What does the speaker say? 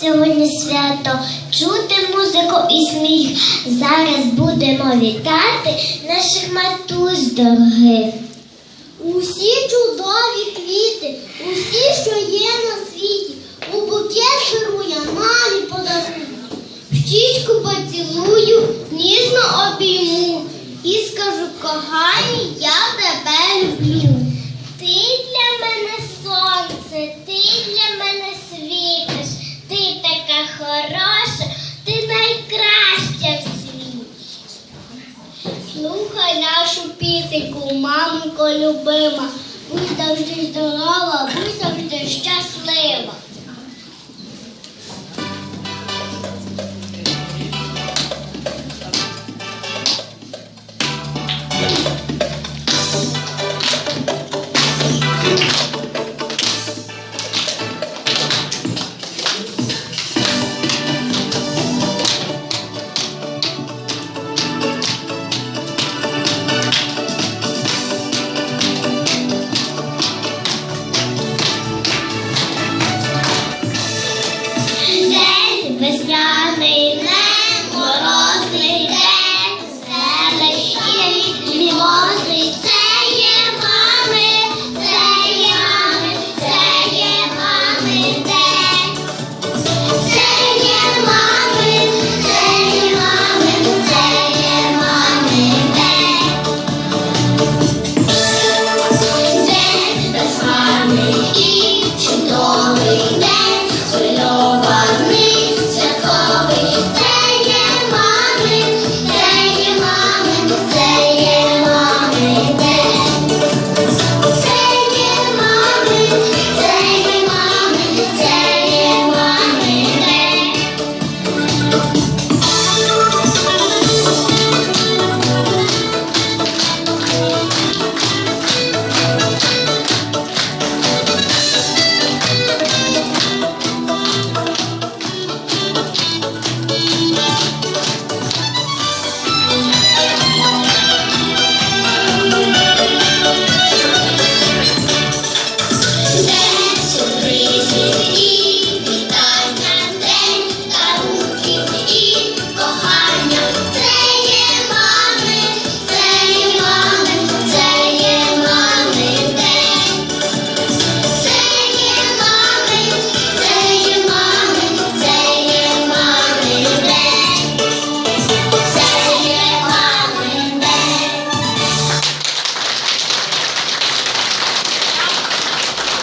сьогодні свято, чути музику і сміх. Зараз будемо вітати наших матусь дорогих. Усі чудові квіти, усі, що є на світі, у букет беру я мамі подарую. В щічку поцілую, ніжно обійму і скажу, кохані, я тебе люблю. Нашу мамонько любима, будь завжди здорова, будь завжди щаслива.